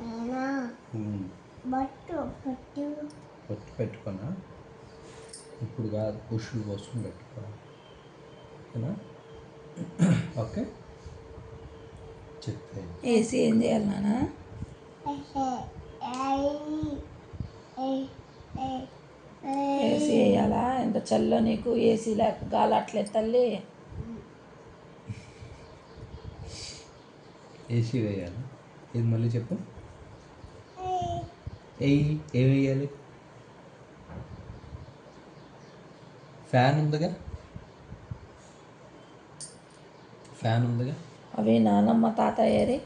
నేనా బట్టు బట్టు పొట్టు పెట్టుకున్నా ఇప్పుడు కాదు పుష్లు పోసుకుని పెట్టుకో ఓకేనా ఓకే చెప్పే ఏసీ ఏం చేయాలి నాన్న ఏసీ వేయాలా ఎంత చల్లో నీకు ఏసీ లేక గాలి అట్లే తల్లి ఏసీ వేయాలి. ఇది మళ్ళీ చెప్పు? ఏయ్ ఏం వేయాలి? ఫ్యాన్ ఉందిగా? ఫ్యాన్ ఉందిగా? అవి నానమ్మ తాతయ్యరి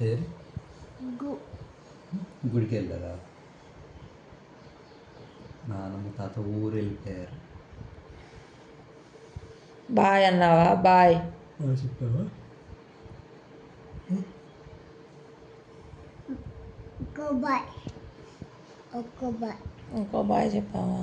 ఏది? గు. గుడికి వెళ్ళారా నాన్నమ్మ తాత ఊరు వెళ్ళిపోయారు బాయ్ అన్నావా? బాయ్. చెప్పావా? ఒక బాయ్. ఒక బాయ్. ఇంకో బాయ్ చెప్పావా?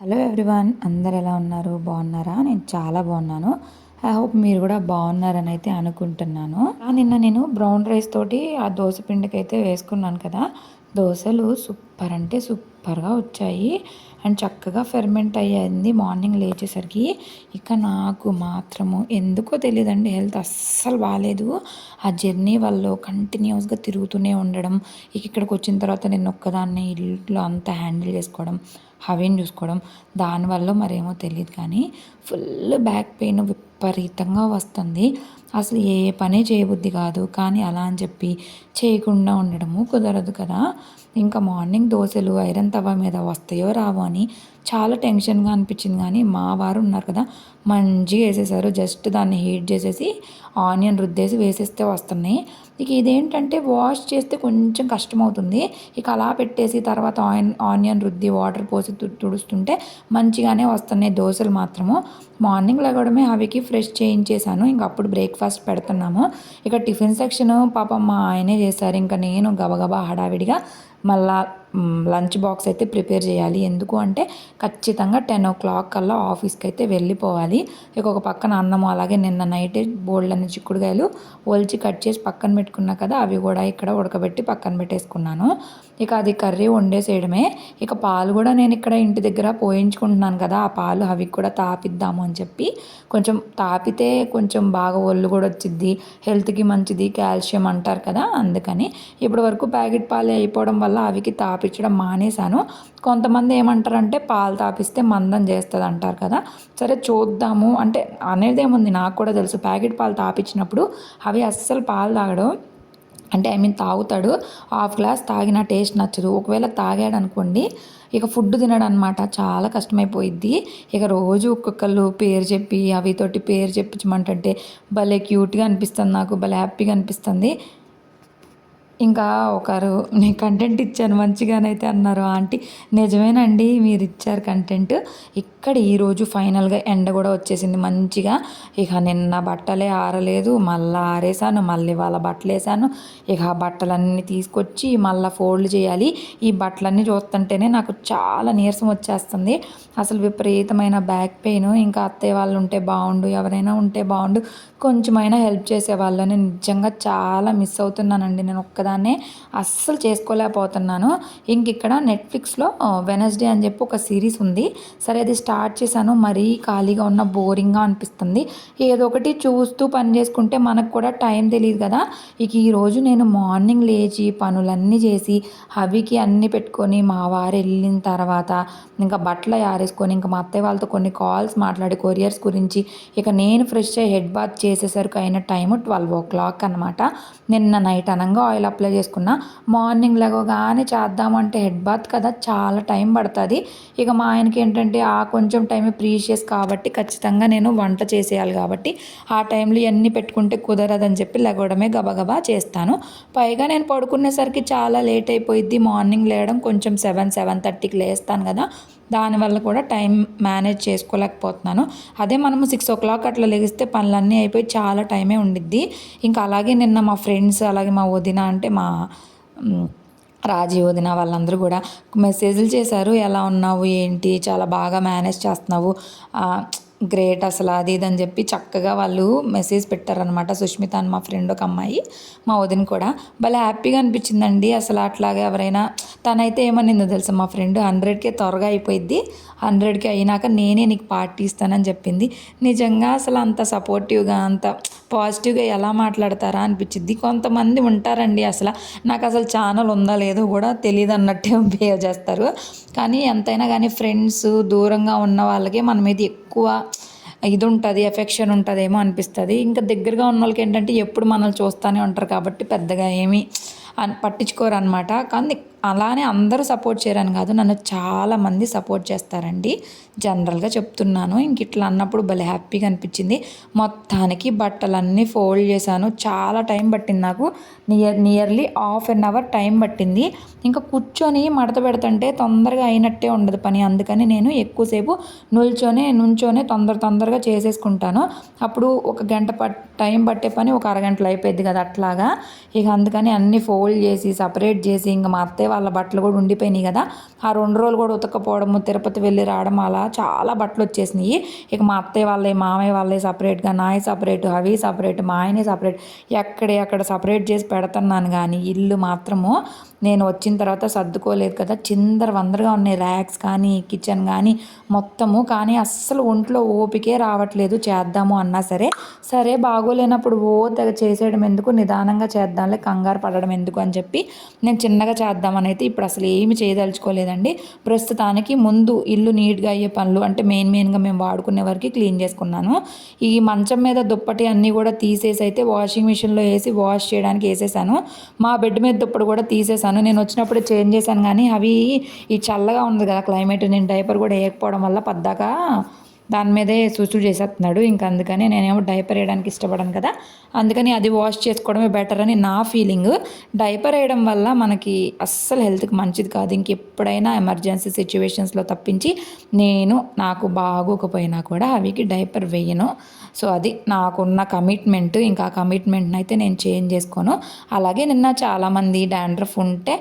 హలో ఎవ్రీవన్ అందరు ఎలా ఉన్నారు? బాగున్నారా? నేను చాలా బాగున్నాను. ఐ హోప్ మీరు కూడా బాగున్నారని అయితే అనుకుంటున్నాను. నిన్న నేను బ్రౌన్ రైస్ తోటి ఆ దోశ పిండికి అయితే వేసుకున్నాను కదా. దోశలు సూపర్ అంటే సూపర్గా వచ్చాయి. అండ్ చక్కగా ఫెర్మెంట్ అయ్యింది మార్నింగ్ లేచేసరికి. ఇక నాకు మాత్రము ఎందుకో తెలియదండి హెల్త్ అస్సలు బాగాలేదు ఆ జర్నీ వల్ల కంటిన్యూస్గా తిరుగుతూనే ఉండడం ఇక ఇక్కడికి వచ్చిన తర్వాత నేను ఒక్కదాన్ని ఇల్లు అంతా హ్యాండిల్ చేసుకోవడం హవీని చూసుకోవడం దానివల్ల మరేమో తెలియదు కానీ ఫుల్ బ్యాక్ పెయిన్ విపరీతంగా వస్తుంది. అసలు ఏ పని చేయబుద్ధి కాదు. కానీ అలా అని చెప్పి చేయకుండా ఉండడము కుదరదు కదా. ఇంకా మార్నింగ్ దోశలు ఐరన్ తవా మీద వస్తాయో రావో అని చాలా టెన్షన్గా అనిపించింది. కానీ మా వారు ఉన్నారు కదా మంచిగా వేసేసారు. జస్ట్ దాన్ని హీట్ చేసేసి ఆనియన్ రుద్దేసి వేసేస్తే వస్తున్నాయి. ఇక ఇదేంటంటే వాష్ చేస్తే కొంచెం కష్టమవుతుంది. ఇక అలా పెట్టేసి తర్వాత ఆయిన్ ఆనియన్ రుద్ది వాటర్ పోసి తు- తుడుస్తుంటే మంచిగానే వస్తున్నాయి దోశలు మాత్రము. మార్నింగ్ లెగడమే అవికి ఫ్రెష్ చేయించేసాను ఇంక అప్పుడు బ్రేక్ఫాస్ట్ పెడుతున్నాము. ఇక టిఫిన్ సెక్షన్ పాపం మా ఆయనే చేశారు. ఇంకా నేను గబగబా హడావిడిగా మళ్ళా లంచ్ బాక్స్ అయితే ప్రిపేర్ చేయాలి. ఎందుకు అంటే ఖచ్చితంగా టెన్ ఓ క్లాక్ కల్లా ఆఫీస్కి అయితే వెళ్ళిపోవాలి. ఇక ఒక పక్కన అన్నము అలాగే నిన్న నైటే బోల్డ్ చిక్కుడుకాయలు ఒలిచి కట్ చేసి పక్కన పెట్టుకున్నా కదా అవి కూడా ఇక్కడ ఉడకబెట్టి పక్కన పెట్టేసుకున్నాను. ఇక అది కర్రీ వండేసేయడమే. ఇక పాలు కూడా నేను ఇక్కడ ఇంటి దగ్గర పోయించుకుంటున్నాను కదా ఆ పాలు అవి కూడా తాపిద్దాము అని చెప్పి. కొంచెం తాపితే కొంచెం బాగా ఒళ్ళు కూడా వచ్చిద్ది హెల్త్కి మంచిది కాల్షియం అంటారు కదా అందుకని. ఇప్పటి వరకు ప్యాకెట్ పాలు అయిపోవడం వల్ల అవికి తాపించడం మానేశాను. కొంతమంది ఏమంటారంటే పాలు తాపిస్తే మందం చేస్తుంది అంటారు కదా. సరే చూద్దాము. అంటే అనేది ఏముంది నాకు కూడా తెలుసు ప్యాకెట్ పాలు తాపించినప్పుడు అవి అస్సలు పాలు తాగడం అంటే ఐ మీన్ తాగుతాడు. హాఫ్ గ్లాస్ తాగిన టేస్ట్ నచ్చదు. ఒకవేళ తాగాడు అనుకోండి ఇక ఫుడ్ తినడం అనమాట చాలా కష్టమైపోయిద్ది. ఇక రోజు ఒక్కొక్కళ్ళు పేరు చెప్పి అవితోటి పేరు చెప్పించమంటే భలే క్యూట్గా అనిపిస్తుంది నాకు భలే హ్యాపీగా అనిపిస్తుంది. ఇంకా ఒకరు నేను కంటెంట్ ఇచ్చాను మంచిగానైతే అన్నారు. ఆంటీ నిజమేనండి మీరు ఇచ్చారు కంటెంట్ ఇక్కడ ఈరోజు ఫైనల్గా ఎండ కూడా వచ్చేసింది మంచిగా. ఇక నిన్న బట్టలే ఆరలేదు మళ్ళీ ఆరేసాను మళ్ళీ వాళ్ళ బట్టలు వేసాను ఇక ఆ బట్టలన్నీ తీసుకొచ్చి మళ్ళీ ఫోల్డ్ చేయాలి. ఈ బట్టలన్నీ చూస్తుంటేనే నాకు చాలా నీరసం వచ్చేస్తుంది. అసలు విపరీతమైన బ్యాక్ పెయిన్ ఇంకా అత్తయ్య వాళ్ళు ఉంటే బాగుండు ఎవరైనా ఉంటే బాగుండు. కొంచెమైనా హెల్ప్ చేసే వాళ్ళని నిజంగా చాలా మిస్ అవుతున్నానండి. నేను ఒక్క ఒక్కదాన్నే అస్సలు చేసుకోలేకపోతున్నాను. ఇంక ఇక్కడ నెట్ఫ్లిక్స్లో వెనస్డే అని చెప్పి ఒక సిరీస్ ఉంది. సరే అది స్టార్ట్ చేశాను. మరీ ఖాళీగా ఉన్న బోరింగ్గా అనిపిస్తుంది. ఏదో ఒకటి చూస్తూ పని చేసుకుంటే మనకు కూడా టైం తెలియదు కదా. ఇక ఈరోజు నేను మార్నింగ్ లేచి పనులన్నీ చేసి హవికి అన్నీ పెట్టుకొని మా వారు వెళ్ళిన తర్వాత ఇంకా బట్టలు ఆరేసుకొని ఇంకా మా అత్తయ్య వాళ్ళతో కొన్ని కాల్స్ మాట్లాడి కొరియర్స్ గురించి ఇక నేను ఫ్రెష్ అయ్యి హెడ్ బాత్ చేసేసరికి అయిన టైం ట్వెల్వ్ ఓ క్లాక్ అనమాట నిన్న నైట్ అనంగా ఆయిల్ అప్లై చేసుకున్నా. మార్నింగ్ లెగగానే చేద్దామంటే హెడ్ బాత్ కదా చాలా టైం పడుతుంది. ఇక మా ఆయనకి ఏంటంటే ఆ కొంచెం టైం ప్రీషియస్ కాబట్టి ఖచ్చితంగా నేను వంట చేసేయాలి కాబట్టి ఆ టైంలో ఇవన్నీ పెట్టుకుంటే కుదరదని చెప్పి లెగవడమే గబగబా చేస్తాను. పైగా నేను పడుకునేసరికి చాలా లేట్ అయిపోయిద్ది. మార్నింగ్ లేయడం కొంచెం సెవెన్ సెవెన్ థర్టీకి లేస్తాను కదా. దానివల్ల కూడా టైం మేనేజ్ చేసుకోలేకపోతున్నాను. అదే మనము సిక్స్ ఓ క్లాక్ అట్లా లెగిస్తే పనులన్నీ అయిపోయి చాలా టైమే ఉండిద్ది. ఇంకా అలాగే నిన్న మా ఫ్రెండ్స్ అలాగే మా వదిన అంటే మా రాజీ వదిన వాళ్ళందరూ కూడా మెసేజ్లు చేశారు. ఎలా ఉన్నావు? ఏంటి? చాలా బాగా మేనేజ్ చేస్తున్నావు. గ్రేట్ అసలు అది ఇది అని చెప్పి చక్కగా వాళ్ళు మెసేజ్ పెట్టారనమాట సుష్మిత అని మా ఫ్రెండ్ ఒక అమ్మాయి మా వదిన కూడా. భలే హ్యాపీగా అనిపించిందండి. అసలు అట్లాగా ఎవరైనా తనైతే ఏమనిందో తెలుసా? మా ఫ్రెండ్ హండ్రెడ్కే త్వరగా అయిపోయింది హండ్రెడ్కి అయినాక నేనే నీకు పార్టీ ఇస్తానని చెప్పింది. నిజంగా అసలు అంత సపోర్టివ్గా అంత పాజిటివ్గా ఎలా మాట్లాడతారా అనిపించింది కొంతమంది ఉంటారండి అసలు నాకు అసలు ఛానల్ ఉందా లేదో కూడా తెలియదు అన్నట్టే బిహేవ్ చేస్తారు. కానీ ఎంతైనా కానీ ఫ్రెండ్స్ దూరంగా ఉన్న వాళ్ళకి మన మీద ఎక్కువ ఇది ఉంటుంది ఎఫెక్షన్ ఉంటుందేమో అనిపిస్తుంది. ఇంకా దగ్గరగా ఉన్న వాళ్ళకి ఏంటంటే ఎప్పుడు మనల్ని చూస్తూనే ఉంటారు కాబట్టి పెద్దగా ఏమీ పట్టించుకోరు అనమాట కానీ అలానే అందరూ సపోర్ట్ చేయరని కాదు నన్ను చాలా మంది సపోర్ట్ చేస్తారండి. జనరల్గా చెప్తున్నాను ఇంక ఇట్లా అన్నప్పుడు భలే హ్యాపీగా అనిపించింది. మొత్తానికి బట్టలన్నీ ఫోల్డ్ చేశాను. చాలా టైం పట్టింది నాకు. Near nearly half an hour time పట్టింది. ఇంకా కూర్చొని మడత పెడుతుంటే తొందరగా అయినట్టే ఉండదు పని. అందుకని నేను ఎక్కువసేపు నిల్చొని నుంచొనే తొందర తొందరగా చేసేసుకుంటాను. అప్పుడు ఒక గంట పట్ టైం పట్టే పని ఒక అరగంటలో అయిపోయింది కదా అట్లాగా. ఇక అందుకని అన్నీ ఫోల్డ్ చేసి సపరేట్ చేసి ఇంకా మా అత్తయ్య వాళ్ళ బట్టలు కూడా ఉండిపోయినాయి కదా. ఆ రెండు రోజులు కూడా ఉతకపోవడము తిరుపతి వెళ్ళి రావడం అలా చాలా బట్టలు వచ్చేసినాయి. ఇక మా అత్తయ్య వాళ్ళే మామయ్య వాళ్ళే సపరేట్గా నాయ సపరేట్ అవి సపరేట్ మా ఆయనే సపరేట్ ఎక్కడే అక్కడ సపరేట్ చేసి పెడుతున్నాను కానీ ఇల్లు మాత్రము నేను వచ్చిన తర్వాత సర్దుకోలేదు కదా. చిందర వందరగా ఉన్నాయి ర్యాక్స్ కానీ కిచెన్ కానీ మొత్తము. కానీ అస్సలు ఒంట్లో ఓపికే రావట్లేదు చేద్దాము అన్నా సరే. సరే బాగోలేనప్పుడు ఓ తెగ చేసేయడం ఎందుకు? నిదానంగా చేద్దాంలే కంగారు పడడం ఎందుకు అని చెప్పి నేను చిన్నగా చేద్దామని అయితే ఇప్పుడు అసలు ఏమి చేయదలుచుకోలేదండి. ప్రస్తుతానికి ముందు ఇల్లు నీట్గా అయ్యే పనులు అంటే మెయిన్ మెయిన్గా మేము వాడుకునే వరకు క్లీన్ చేసుకున్నాను. ఈ మంచం మీద దుప్పటి అన్నీ కూడా తీసేసి అయితే వాషింగ్ మిషన్లో వేసి వాష్ చేయడానికి వేసేసాను. మా బెడ్ మీద దుప్పటి కూడా తీసేసాను. నేను వచ్చినప్పుడు చేంజ్ చేశాను కానీ అవి ఈ చల్లగా ఉంది కదా క్లైమేట్ నేను డైపర్ కూడా వేయకపోవడం వల్ల పద్దాకా దాని మీదే సుసుడు చేసేస్తున్నాడు. ఇంకా అందుకని నేనేమో డైపర్ వేయడానికి ఇష్టపడను కదా. అందుకని అది వాష్ చేసుకోవడమే బెటర్ అని నా ఫీలింగ్ డైపర్ వేయడం వల్ల మనకి అస్సలు హెల్త్కి మంచిది కాదు. ఇంకెప్పుడైనా ఎమర్జెన్సీ సిచ్యువేషన్స్లో తప్పించి నేను నాకు బాగోకపోయినా కూడా అవికి డైపర్ వేయను. సో అది నాకున్న కమిట్మెంట్ ఇంకా ఆ కమిట్మెంట్ని అయితే నేను చేంజ్ చేసుకోను. అలాగే నిన్న చాలామంది డాండ్రఫ్ ఉంటే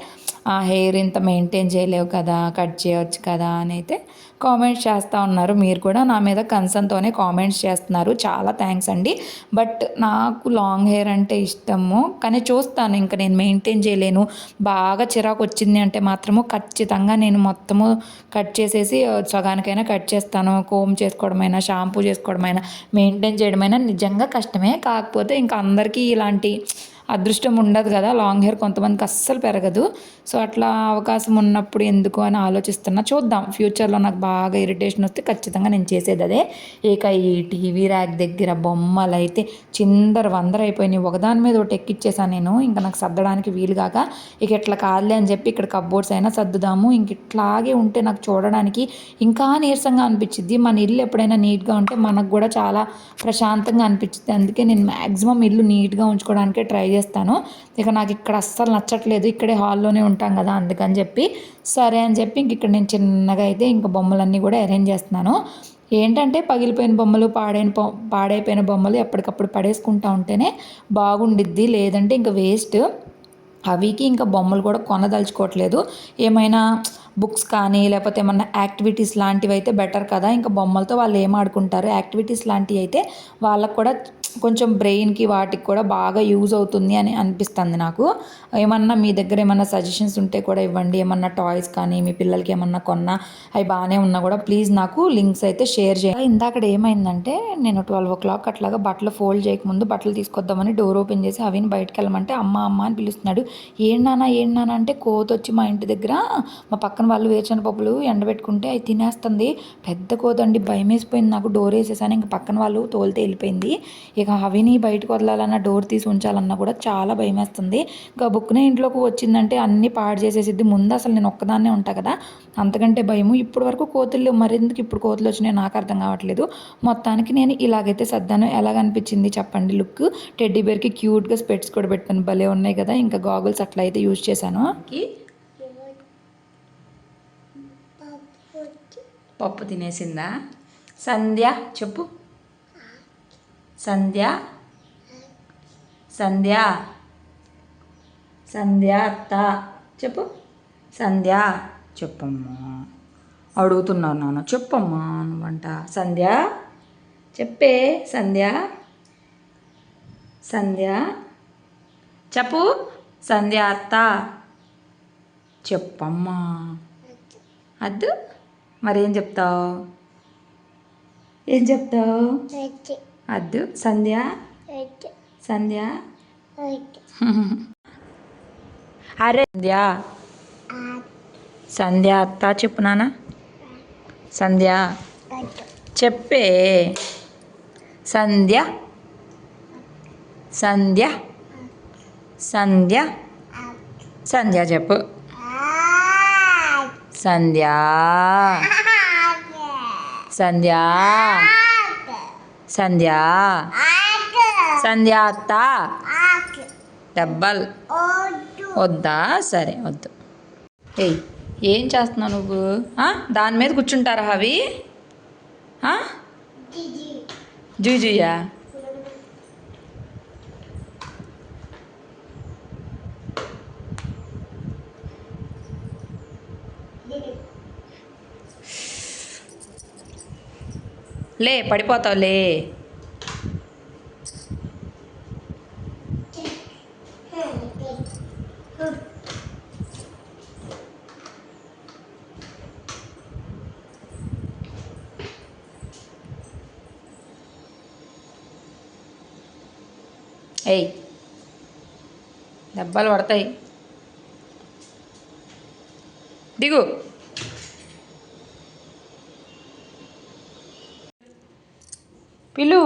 ఆ హెయిర్ ఇంత మెయింటైన్ చేయలేవు కదా కట్ చేయవచ్చు కదా అని అయితే కామెంట్స్ చేస్తూ ఉన్నారు. మీరు కూడా నా మీద కన్సర్న్తోనే కామెంట్స్ చేస్తున్నారు. చాలా థ్యాంక్స్ అండి. బట్ నాకు లాంగ్ హెయిర్ అంటే ఇష్టము. కానీ చూస్తాను ఇంకా నేను మెయింటైన్ చేయలేను. బాగా చిరాకు వచ్చింది అంటే మాత్రము ఖచ్చితంగా నేను మొత్తము కట్ చేసేసి సగానికైనా కట్ చేస్తాను. కోమ్ చేసుకోవడమైనా షాంపూ చేసుకోవడమైనా మెయింటైన్ చేయడమైనా నిజంగా కష్టమే. కాకపోతే ఇంకా అందరికీ ఇలాంటి అదృష్టం ఉండదు కదా లాంగ్ హెయిర్ కొంతమందికి అస్సలు పెరగదు. సో అట్లా అవకాశం ఉన్నప్పుడు ఎందుకు అని ఆలోచిస్తున్నా చూద్దాం. ఫ్యూచర్లో నాకు బాగా ఇరిటేషన్ వస్తే ఖచ్చితంగా నేను చేసేది అదే. ఇక ఈ టీవీ ర్యాక్ దగ్గర బొమ్మలు అయితే చిందర వందర అయిపోయినాయి. ఒకదాని మీద ఒకటి ఎక్కిచ్చేసాను నేను. ఇంకా నాకు సర్దడానికి వీలుగాక ఇక ఇట్లా కాదులే అని చెప్పి ఇక్కడ కబ్బోర్డ్స్ అయినా సర్దుదాము. ఇంక ఇట్లాగే ఉంటే నాకు చూడడానికి ఇంకా నీరసంగా అనిపించింది మన ఇల్లు ఎప్పుడైనా నీట్గా ఉంటే మనకు కూడా చాలా ప్రశాంతంగా అనిపించింది అందుకే నేను మ్యాక్సిమం ఇల్లు నీట్గా ఉంచుకోవడానికే ట్రై చేస్తాను ఇక నాకు ఇక్కడ అస్సలు నచ్చట్లేదు. ఇక్కడే హాల్లోనే ఉంటాం కదా అందుకని చెప్పి సరే అని చెప్పి ఇంక ఇక్కడ నేను చిన్నగా అయితే ఇంకా బొమ్మలన్నీ కూడా అరేంజ్ చేస్తున్నాను. ఏంటంటే పగిలిపోయిన బొమ్మలు పాడైన పాడైపోయిన బొమ్మలు ఎప్పటికప్పుడు పడేసుకుంటా ఉంటేనే బాగుండిద్ది. లేదంటే ఇంకా వేస్ట్. అవికి ఇంకా బొమ్మలు కూడా కొనదలుచుకోవట్లేదు. ఏమైనా బుక్స్ కానీ లేకపోతే ఏమన్నా యాక్టివిటీస్ లాంటివి అయితే బెటర్ కదా. ఇంకా బొమ్మలతో వాళ్ళు ఏం ఆడుకుంటారు? యాక్టివిటీస్ లాంటివి అయితే వాళ్ళకు కూడా కొంచెం బ్రెయిన్కి వాటికి కూడా బాగా యూజ్ అవుతుంది అని అనిపిస్తుంది నాకు. ఏమన్నా మీ దగ్గర ఏమన్నా సజెషన్స్ ఉంటే కూడా ఇవ్వండి. ఏమన్నా టాయ్స్ కానీ మీ పిల్లలకి ఏమన్నా కొన్నా అవి బాగానే ఉన్నా కూడా ప్లీజ్ నాకు లింక్స్ అయితే షేర్ చేయాలి ఇందాక ఏమైందంటే నేను ట్వెల్వ్ ఓ క్లాక్ అట్లాగా బట్టలు ఫోల్డ్ చేయకముందు బట్టలు తీసుకొద్దామని డోర్ ఓపెన్ చేసి అవిని బయటకు వెళ్ళమంటే అమ్మ అమ్మ అని పిలుస్తున్నాడు. ఏం నాన్న ఏం అంటే కోత వచ్చి మా ఇంటి దగ్గర మా పక్కన వాళ్ళు వేరుశనగ పప్పులు ఎండబెట్టుకుంటే అవి తినేస్తుంది. పెద్ద కోత అండి భయం వేసిపోయింది నాకు. డోర్ వేసేసాను. ఇంకా పక్కన వాళ్ళు తోలితే వెళ్ళిపోయింది. ఇక ఇక అవిని బయటకు వదలాలన్నా డోర్ తీసి ఉంచాలన్నా కూడా చాలా భయం వేస్తుంది ఇంకా బుక్నే ఇంట్లోకి వచ్చిందంటే అన్నీ పాడు చేసేసిద్ది. ముందు అసలు నేను ఒక్కదాన్నే ఉంటా కదా. అంతకంటే భయము. ఇప్పటి వరకు కోతులు మరెందుకు ఇప్పుడు కోతులు వచ్చినాయి నాకు అర్థం కావట్లేదు. మొత్తానికి నేను ఇలాగైతే సర్దాను. ఎలాగ అనిపించింది చెప్పండి లుక్? టెడ్డీ బేర్కి క్యూట్గా స్పెట్స్ కూడా పెట్టుకుని భలే ఉన్నాయి కదా. ఇంకా గాగుల్స్ అట్లా అయితే యూజ్ చేశాను. పప్పు తినేసిందా? సంధ్య చెప్పు. సంధ్య సంధ్య సంధ్య అత్త. చెప్పు. సంధ్య. చెప్పమ్మా. అడుగుతున్నాను నాన్న. చెప్పమ్మా నువ్వంట సంధ్య. చెప్పే. సంధ్య. సంధ్య. చెప్పు. సంధ్య అత్త. చెప్పమ్మా. అద్దు. మరేం చెప్తావు? ఏం చెప్తావు? అద్దు సంధ్య? సంధ్య? అరే సంధ్య. సంధ్య అత్త చెప్పు నాన్న. సంధ్య. చెప్పే. సంధ్య. సంధ్య. సంధ్య. సంధ్య చెప్పు. సంధ్య. సంధ్య. సంధ్య. సంధ్య అత్త. డబ్బల్. వద్దా. సరే వద్దు. ఏయ్ ఏం చేస్తున్నావు నువ్వు? దాని మీద కూర్చుంటారా అవి? జూజుయా? లే పడిపోతావు లే. ఏయ్ దెబ్బలు పడతాయి. దిగు. పిలు.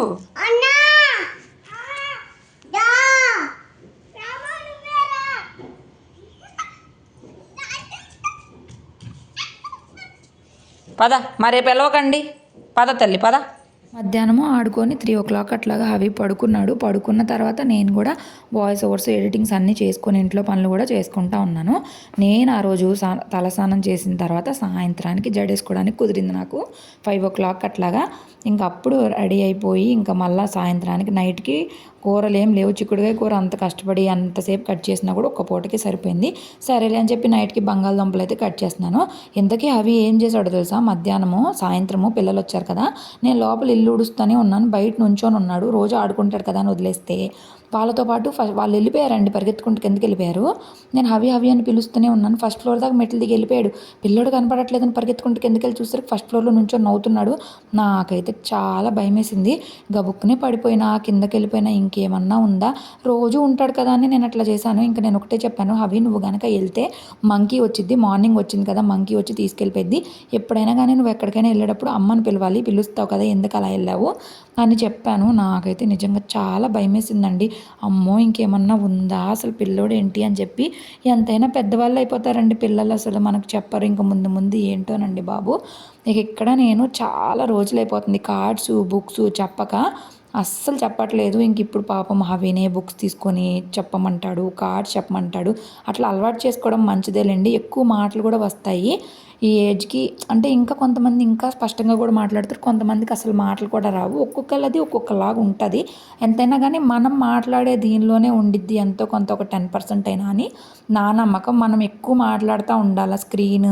పద మరే పిలవకండి. పద తల్లి పద. మధ్యాహ్నము ఆడుకొని త్రీ ఓ క్లాక్ అట్లాగా అవి పడుకున్నాడు. పడుకున్న తర్వాత నేను కూడా వాయిస్ ఓవర్స్ ఎడిటింగ్స్ అన్నీ చేసుకొని ఇంట్లో పనులు కూడా చేసుకుంటా ఉన్నాను. నేను ఆ రోజు సా తలస్నానం చేసిన తర్వాత సాయంత్రానికి జడేసుకోవడానికి కుదిరింది నాకు. ఫైవ్ ఓ క్లాక్ అట్లాగా ఇంకా అప్పుడు రెడీ అయిపోయి ఇంకా మళ్ళీ సాయంత్రానికి నైట్కి కూరలు ఏం లేవు చిక్కుడుగా కూర అంత కష్టపడి అంతసేపు కట్ చేసినా కూడా ఒక్క పూటకి సరిపోయింది. సరేలే అని చెప్పి నైట్కి బంగాళదుంపలు అయితే కట్ చేస్తున్నాను. ఇంతకీ అవి ఏం చేశాడో తెలుసా? మధ్యాహ్నము సాయంత్రము పిల్లలు వచ్చారు కదా. నేను లోపల ఇల్లు ఉడుస్తూనే ఉన్నాను బయట నుంచొని ఉన్నాడు రోజు ఆడుకుంటాడు కదా అని వదిలేస్తే. వాళ్ళతో పాటు ఫస్ట్ వాళ్ళు వెళ్ళిపోయారండి పరిగెత్తుకుంటూ కిందకి వెళ్ళిపోయారు. నేను హవి హవి అని పిలుస్తూనే ఉన్నాను. ఫస్ట్ ఫ్లోర్ దాకా మెట్లు దిగి వెళ్ళిపోయాడు. పిల్లోడు కనపడట్లేదని పరిగెత్తుకుంటూ కిందకి వెళ్ళి చూసరికి ఫస్ట్ ఫ్లోర్లో నుంచో నవ్వుతున్నాడు. నాకైతే చాలా భయం వేసింది గబుక్కునే పడిపోయినా కిందకి వెళ్ళిపోయినా ఇంకేమన్నా ఉందా? రోజు ఉంటాడు కదా అని నేను అట్లా చేశాను. ఇంకా నేను ఒకటే చెప్పాను. హవి నువ్వు కనుక వెళ్తే మంకీ వచ్చింది మార్నింగ్ వచ్చింది కదా మంకీ వచ్చి తీసుకెళ్ళిపోయింది ఎప్పుడైనా కానీ నువ్వు ఎక్కడికైనా వెళ్ళేటప్పుడు అమ్మని పిలవాలి. పిలుస్తావు కదా ఎందుకు అలా వెళ్ళావు? అని చెప్పాను. నాకైతే నిజంగా చాలా భయం వేసిందండి అమ్మో ఇంకేమన్నా ఉందా? అసలు పిల్లోడు ఏంటి అని చెప్పి ఎంతైనా పెద్దవాళ్ళు అయిపోతారండి పిల్లలు అసలు మనకు చెప్పరు. ఇంకా ముందు ముందు ఏంటోనండి బాబు. ఇక ఇక్కడ నేను చాలా రోజులు అయిపోతుంది కార్డ్స్ బుక్స్ చెప్పక అస్సలు చెప్పట్లేదు. ఇంక ఇప్పుడు పాపం అవినే బుక్స్ తీసుకొని చెప్పమంటాడు కార్డ్స్ చెప్పమంటాడు. అట్లా అలవాటు చేసుకోవడం మంచిదేలేండి. ఎక్కువ మాటలు కూడా వస్తాయి. ఈ ఏజ్కి అంటే ఇంకా కొంతమంది ఇంకా స్పష్టంగా కూడా మాట్లాడతారు. కొంతమందికి అసలు మాటలు కూడా రావు. ఒక్కొక్కళ్ళది ఒక్కొక్కలాగా ఉంటుంది. ఎంతైనా కానీ మనం మాట్లాడే దీనిలోనే ఉండిద్ది ఎంతో కొంత ఒక టెన్ పర్సెంట్ అయినా అని నా నమ్మకం. మనం ఎక్కువ మాట్లాడుతూ ఉండాలి స్క్రీన్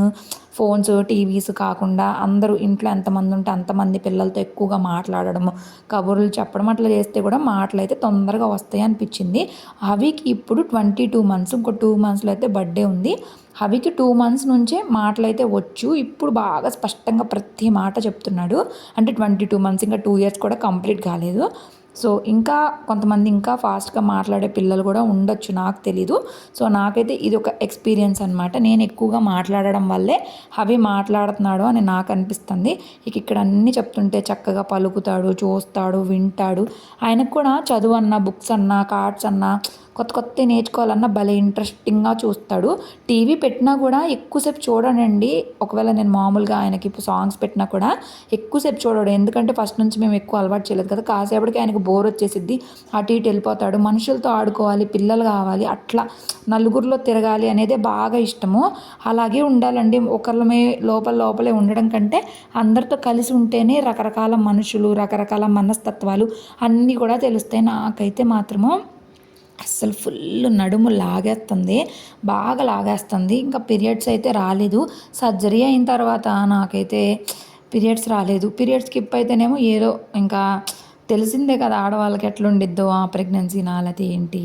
ఫోన్స్ టీవీస్ కాకుండా అందరూ ఇంట్లో ఎంతమంది ఉంటే అంతమంది పిల్లలతో ఎక్కువగా మాట్లాడడము కబుర్లు చెప్పడం అట్లా చేస్తే కూడా మాటలు అయితే తొందరగా వస్తాయి అనిపించింది. హవికి ఇప్పుడు ట్వంటీ టూ మంత్స్ ఇంకో టూ మంత్స్లో అయితే బర్త్డే ఉంది. హవికి టూ మంత్స్ నుంచే మాటలు అయితే వచ్చు. ఇప్పుడు బాగా స్పష్టంగా ప్రతి మాట చెప్తున్నాడు. అంటే ట్వంటీ టూ మంత్స్ ఇంకా టూ ఇయర్స్ కూడా కంప్లీట్ కాలేదు. సో ఇంకా కొంతమంది ఇంకా ఫాస్ట్గా మాట్లాడే పిల్లలు కూడా ఉండొచ్చు నాకు తెలీదు. సో నాకైతే ఇది ఒక ఎక్స్పీరియన్స్ అనమాట నేను ఎక్కువగా మాట్లాడడం వల్లే అవి మాట్లాడుతున్నాడు అని నాకు అనిపిస్తుంది. ఇక ఇక్కడ అన్నీ చెప్తుంటే చక్కగా పలుకుతాడు చూస్తాడు వింటాడు. ఆయనకు కూడా చదువు అన్నా బుక్స్ అన్నా కార్డ్స్ అన్నా కొత్త కొత్త నేర్చుకోవాలన్నా భలే ఇంట్రెస్టింగ్గా చూస్తాడు. టీవీ పెట్టినా కూడా ఎక్కువసేపు చూడనండి. ఒకవేళ నేను మామూలుగా ఆయనకి ఇప్పుడు సాంగ్స్ పెట్టినా కూడా ఎక్కువసేపు చూడడు. ఎందుకంటే ఫస్ట్ నుంచి మేము ఎక్కువ అలవాటు చేయలేదు కదా. కాసేపటికి ఆయనకు బోర్ వచ్చేసిద్ది. అటు ఇటు వెళ్ళిపోతాడు. మనుషులతో ఆడుకోవాలి పిల్లలు కావాలి అట్లా నలుగురిలో తిరగాలి అనేదే బాగా ఇష్టము. అలాగే ఉండాలండి. ఒకరిమే లోపల లోపలే ఉండడం కంటే అందరితో కలిసి ఉంటేనే రకరకాల మనుషులు రకరకాల మనస్తత్వాలు అన్నీ కూడా తెలుస్తాయి నాకైతే మాత్రము. అస్సలు ఫుల్ నడుము లాగేస్తుంది బాగా లాగేస్తుంది. ఇంకా పీరియడ్స్ అయితే రాలేదు. సర్జరీ అయిన తర్వాత నాకైతే పీరియడ్స్ రాలేదు. పీరియడ్స్ స్కిప్ అయితేనేమో ఏదో ఇంకా తెలిసిందే కదా ఆడవాళ్ళకి ఎట్లా ఉండిద్దో ఆ ప్రెగ్నెన్సీ నాలది ఏంటి?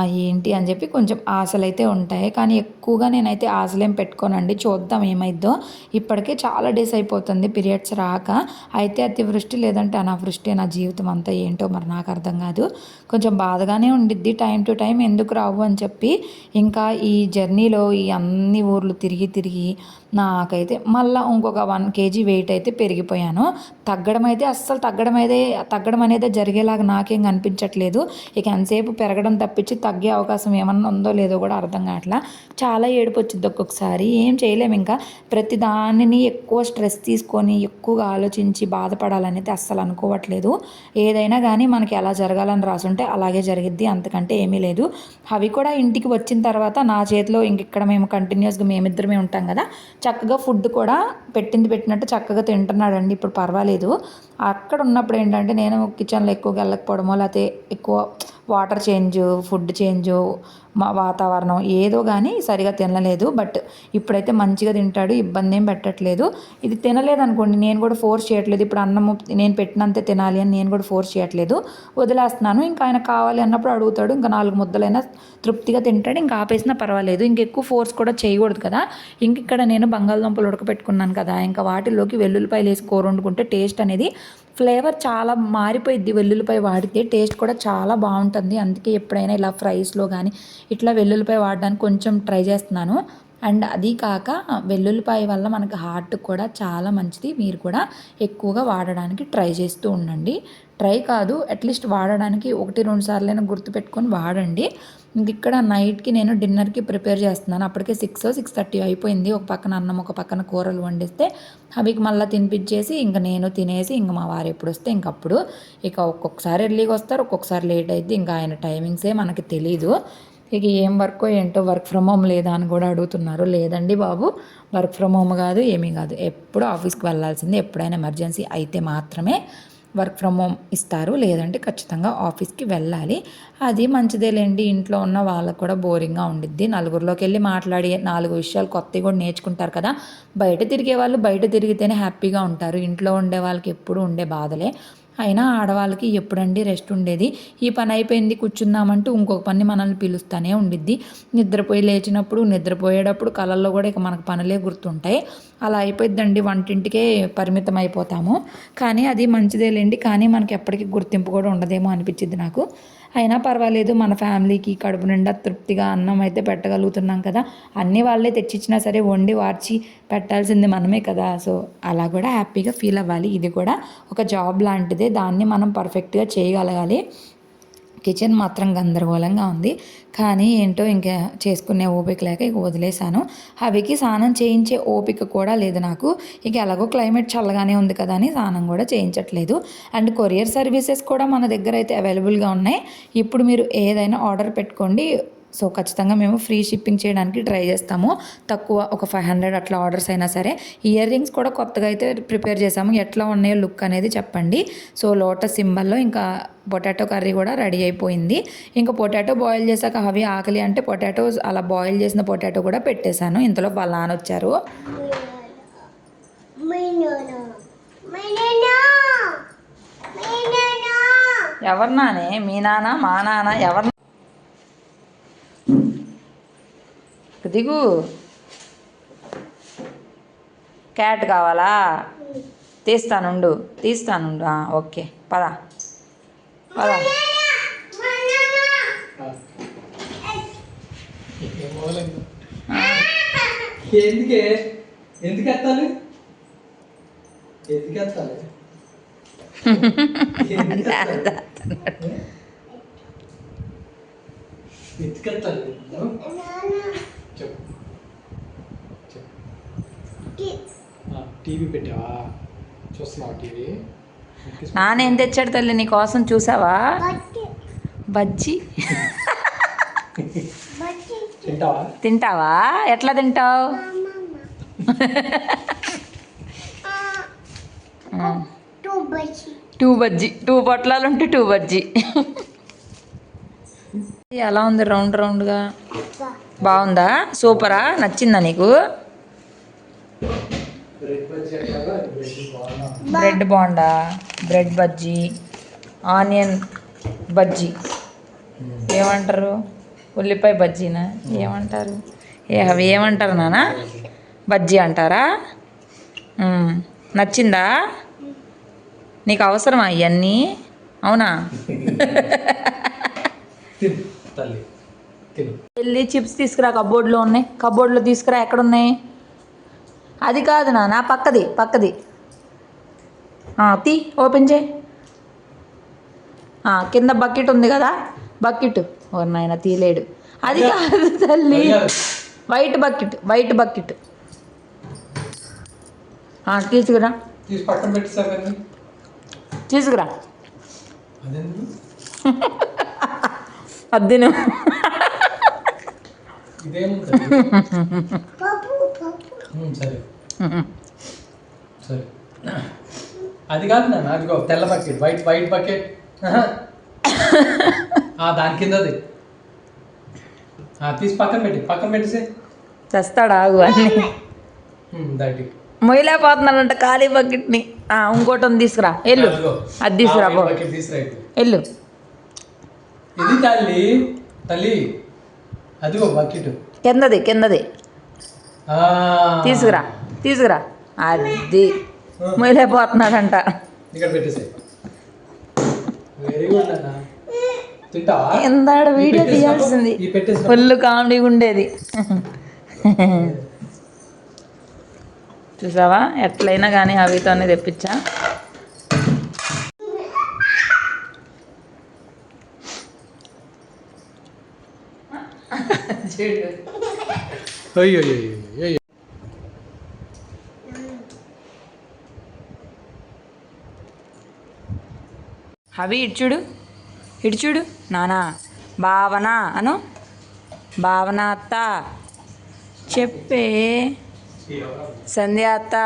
ఏంటి? అని చెప్పి కొంచెం ఆశలు అయితే ఉంటాయి. కానీ ఎక్కువగా నేనైతే ఆశలేం పెట్టుకోనండి. చూద్దాం ఏమైద్దో. ఇప్పటికే చాలా డేస్ అయిపోతుంది పీరియడ్స్ రాక. అయితే అతివృష్టి లేదంటే అనావృష్టి నా జీవితం అంతా ఏంటో మరి నాకు అర్థం కాదు. కొంచెం బాధగానే ఉండిద్ది. టైం టు టైం ఎందుకు రావు అని చెప్పి ఇంకా ఈ జర్నీలో ఈ అన్ని ఊర్లు తిరిగి తిరిగి నాకైతే మళ్ళీ ఇంకొక వన్ కేజీ వెయిట్ అయితే పెరిగిపోయాను. తగ్గడం అయితే అస్సలు తగ్గడం అయితే తగ్గడం అనేది జరిగేలాగా నాకేం కనిపించట్లేదు. ఇక ఎంతసేపు పెరగడం తప్పించి తగ్గే అవకాశం ఏమన్నా ఉందో లేదో కూడా అర్థం కావట్లా. చాలా ఏడుపు వచ్చింది ఒక్కొక్కసారి. ఏం చేయలేము ఇంకా. ప్రతి దానిని ఎక్కువ స్ట్రెస్ తీసుకొని ఎక్కువగా ఆలోచించి బాధపడాలనేది అస్సలు అనుకోవట్లేదు. ఏదైనా కానీ మనకి ఎలా జరగాలని రాసుంటే అలాగే జరిగిద్ది. అంతకంటే ఏమీ లేదు. అవి కూడా ఇంటికి వచ్చిన తర్వాత నా చేతిలో ఇంక ఇక్కడ మేము కంటిన్యూస్గా మేమిద్దరమే ఉంటాం కదా. చక్కగా ఫుడ్ కూడా పెట్టింది పెట్టినట్టు చక్కగా తింటున్నాడండి. ఇప్పుడు పర్వాలేదు. అక్కడ ఉన్నప్పుడు ఏంటంటే నేను కిచెన్లో ఎక్కువగా వెళ్ళకపోవడమో లేకపోతే ఎక్కువ వాటర్ చేంజ్ ఫుడ్ చేంజ్ మా వాతావరణం ఏదో కానీ సరిగా తినలేదు. బట్ ఇప్పుడైతే మంచిగా తింటాడు. ఇబ్బంది ఏం పెట్టట్లేదు. ఇది తినలేదు అనుకోండి నేను కూడా ఫోర్స్ చేయట్లేదు. ఇప్పుడు అన్నం నేను పెట్టినంతే తినాలి అని నేను కూడా ఫోర్స్ చేయట్లేదు. వదిలేస్తున్నాను. ఇంకా ఆయన కావాలి అన్నప్పుడు అడుగుతాడు. ఇంకా నాలుగు ముద్దలైనా తృప్తిగా తింటాడు. ఇంకా ఆపేసినా పర్వాలేదు. ఇంకెక్కువ ఫోర్స్ కూడా చేయకూడదు కదా. ఇంక ఇక్కడ నేను బంగాళదుంపలు ఉడకపెట్టుకున్నాను కదా. ఇంకా వాటిలోకి వెల్లుల్లిపాయలు వేసి కూర వండుకుంటే టేస్ట్ అనేది ఫ్లేవర్ చాలా మారిపోయిద్ది వెల్లుల్లిపై వాడితే టేస్ట్ కూడా చాలా బాగుంటుంది. అందుకే ఎప్పుడైనా ఇలా ఫ్రైస్లో కానీ ఇట్లా వెల్లుల్లిపాయ వాడడానికి కొంచెం ట్రై చేస్తున్నాను. అండ్ అది కాక వెల్లుల్లిపాయ వల్ల మనకు హార్ట్ కూడా చాలా మంచిది. మీరు కూడా ఎక్కువగా వాడడానికి ట్రై చేస్తూ ఉండండి. ట్రై కాదు అట్లీస్ట్ వాడడానికి ఒకటి రెండు సార్లైనా గుర్తుపెట్టుకొని వాడండి. ఇంక ఇక్కడ నైట్కి నేను డిన్నర్కి ప్రిపేర్ చేస్తున్నాను. అప్పటికే సిక్స్ సిక్స్ థర్టీ అయిపోయింది. ఒక పక్కన అన్నం ఒక పక్కన కూరలు వండిస్తే అవికి మళ్ళీ తినిపించేసి ఇంక నేను తినేసి ఇంక మా వారు ఎప్పుడు వస్తే ఇంకప్పుడు ఇక ఒక్కొక్కసారి ఎర్లీగా వస్తారు ఒక్కొక్కసారి లేట్ అయితే ఇంకా ఆయన టైమింగ్సే మనకి తెలీదు. ఇక ఏం వర్క్ ఏంటో వర్క్ ఫ్రమ్ హోమ్ లేదా అని కూడా అడుగుతున్నారు. లేదండి బాబు వర్క్ ఫ్రమ్ హోమ్ కాదు ఏమీ కాదు. ఎప్పుడు ఆఫీస్కి వెళ్ళాల్సిందే ఎప్పుడైనా ఎమర్జెన్సీ అయితే మాత్రమే వర్క్ ఫ్రమ్ హోమ్ ఇస్తారు. లేదంటే ఖచ్చితంగా ఆఫీస్కి వెళ్ళాలి. అది మంచిదేలేండి. ఇంట్లో ఉన్న వాళ్ళకు కూడా బోరింగ్గా ఉండిద్ది. నలుగురిలోకి వెళ్ళి మాట్లాడి నాలుగు విషయాలు కొత్తవి కూడా నేర్చుకుంటారు కదా. బయట తిరిగే వాళ్ళు బయట తిరిగితేనే హ్యాపీగా ఉంటారు. ఇంట్లో ఉండే వాళ్ళకి ఎప్పుడు ఉండే బాధలే. అయినా ఆడవాళ్ళకి ఎప్పుడండి రెస్ట్ ఉండేది? ఈ పని అయిపోయింది కూర్చుందామంటూ ఇంకొక పని మనల్ని పిలుస్తూనే ఉండిద్ది. నిద్రపోయి లేచినప్పుడు నిద్రపోయేటప్పుడు కళల్లో కూడా ఇక మనకు పనులే గుర్తుంటాయి. అలా అయిపోయిద్దండి వంటింటికే పరిమితం అయిపోతాము కానీ అది మంచిదేలేండి కానీ మనకి ఎప్పటికీ గుర్తింపు కూడా ఉండదేమో అనిపించింది నాకు. అయినా పర్వాలేదు మన ఫ్యామిలీకి కడుపు నిండా తృప్తిగా అన్నం అయితే పెట్టగలుగుతున్నాం కదా. అన్నీ వాళ్ళే తెచ్చిచ్చినా సరే వండి వార్చి పెట్టాల్సింది మనమే కదా. సో అలా కూడా హ్యాపీగా ఫీల్ అవ్వాలి. ఇది కూడా ఒక జాబ్ లాంటిదే. దాన్ని మనం పర్ఫెక్ట్గా చేయగలగాలి. కిచెన్ మాత్రం గందరగోళంగా ఉంది. కానీ ఏంటో ఇంకా చేసుకునే ఓపిక లేక ఇక వదిలేశాను. అవికి స్నానం చేయించే ఓపిక కూడా లేదు నాకు. ఇక ఎలాగో క్లైమేట్ చల్లగానే ఉంది కదా అని స్నానం కూడా చేయించట్లేదు. అండ్ కొరియర్ సర్వీసెస్ కూడా మన దగ్గర అయితే అవైలబుల్గా ఉన్నాయి. ఇప్పుడు మీరు ఏదైనా ఆర్డర్ పెట్టుకోండి. సో ఖచ్చితంగా మేము ఫ్రీ షిప్పింగ్ చేయడానికి ట్రై చేస్తాము. తక్కువ ఒక ఫైవ్ హండ్రెడ్ అట్లా ఆర్డర్స్ అయినా సరే. ఇయర్ రింగ్స్ కూడా కొత్తగా అయితే ప్రిపేర్ చేసాము ఎట్లా ఉన్నాయో లుక్ అనేది చెప్పండి. సో లోటస్ సింబల్లో ఇంకా పొటాటో కర్రీ కూడా రెడీ అయిపోయింది. ఇంకా పొటాటో బాయిల్ చేశాక అవి ఆకలి అంటే పొటాటోస్ అలా బాయిల్ చేసిన పొటాటో కూడా పెట్టేశాను. ఇంతలో నాన్న వచ్చారు. మీనోను మీనోను మీనోను ఎవరు నానే? మీ నాన్న మా నాన్న ఎవరు దిగు. క్యాట్ కావాలా? తీస్తానుండు తీస్తానుండు. ఓకే పద. పద. ఎందుకే? ఎందుకు ఎత్తాలి? ఎందుకు ఎత్తాలి? నాన్న చెప్పు. చెప్పు కి- ఆ, టీవీ పెట్టావా? చూస్తున్నావా టీవీ? నాన్న ఏం తెచ్చాడు తల్లి నీ కోసం చూసావా? బజ్జీ. తింటావా? తింటావా? ఎట్లా తింటావు? టూ బట్టి టూ బజ్జీ. టూ పొట్లాలు ఉంటే టూ బజ్జీ. ఎలా ఉంది రౌండ్ రౌండ్గా. బాగుందా? సూపరా? నచ్చిందా నీకు? Bread bajji bread bonda bread bajji onion bajji. ఏమంటారు? ఉల్లిపాయ బజ్జీనా? ఏమంటారు? ఏ అవి ఏమంటారు నాన్న బజ్జీ అంటారా? నచ్చిందా? నీకు అవసరమా ఇవన్నీ అవునా? తల్లి. తిను. వెళ్ళి చిప్స్ తీసుకురా కబోర్డ్లో ఉన్నాయి. కబోర్డ్లో తీసుకురా ఎక్కడ ఉన్నాయి అది కాదు నాన్న పక్కది పక్కది. తీ ఓపెన్ చేయి. కింద బకెట్ ఉంది కదా బకెట్. ఓ నాయన తీలేడు. అది కాదు తల్లి. White bucket white bucket. తీసుకురా. తీసుకురా. అద్దిను సరే అది కాదు నాన్న అదిగో తెల్ల బకెట్ వైట్ వైట్ బకెట్ దాని కిందది ఆ, తీసి పక్కన పెట్టి పక్కన పెట్టేసి తెస్తాడా ఆగు అన్నీ. దాటి మొయ్యలేకపోతున్నాడంట ఖాళీ బకెట్ని. ఇంకోటి ఉంది తీసుకురా. వెళ్ళు. అది తీసుకురా వెళ్ళు బకెట్ తీసుకురా అయితే. వెళ్ళు ఇది తల్లి? తల్లి అదిగో బకెట్ కిందది కిందది. తీసుకురా తీసుకురా. అది మొయ్యలేకపోతున్నాడంట. ఇక్కడ పెట్టేసి వెరీ గుడ్ అన్న. ఎందాడ వీడియో తీయాల్సింది. ఫుల్ కామెడీ ఉండేది. చూసావా? ఎట్లయినా కానీ అవితోనే తెప్పించా. అయ్యో అయ్యో అవి ఇడ్చుడు ఇడ్చుడు నానా భావన అను. భావన అత్త. చెప్పే. సంధ్య అత్త.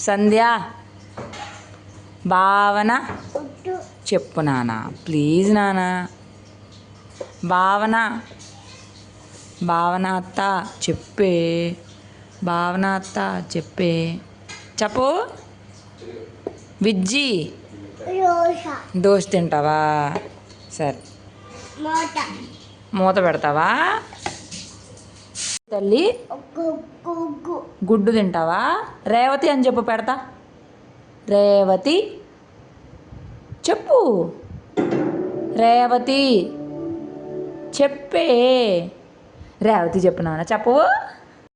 సంధ్య. భావన. చెప్పు నానా. ప్లీజ్ నానా. భావన. భావన అత్త చెప్పే భావన అత్త చెప్పే. చెప్పు. విజ్జి. దోశ. తింటావా? సరే. మూత. పెడతావా? తల్లి. గుడ్డు తింటావా? రేవతి అని చెప్పు పెడతా. రేవతి. చెప్పు. రేవతి. చెప్పే. రేవతి చెప్పు నాన్న చెప్పవు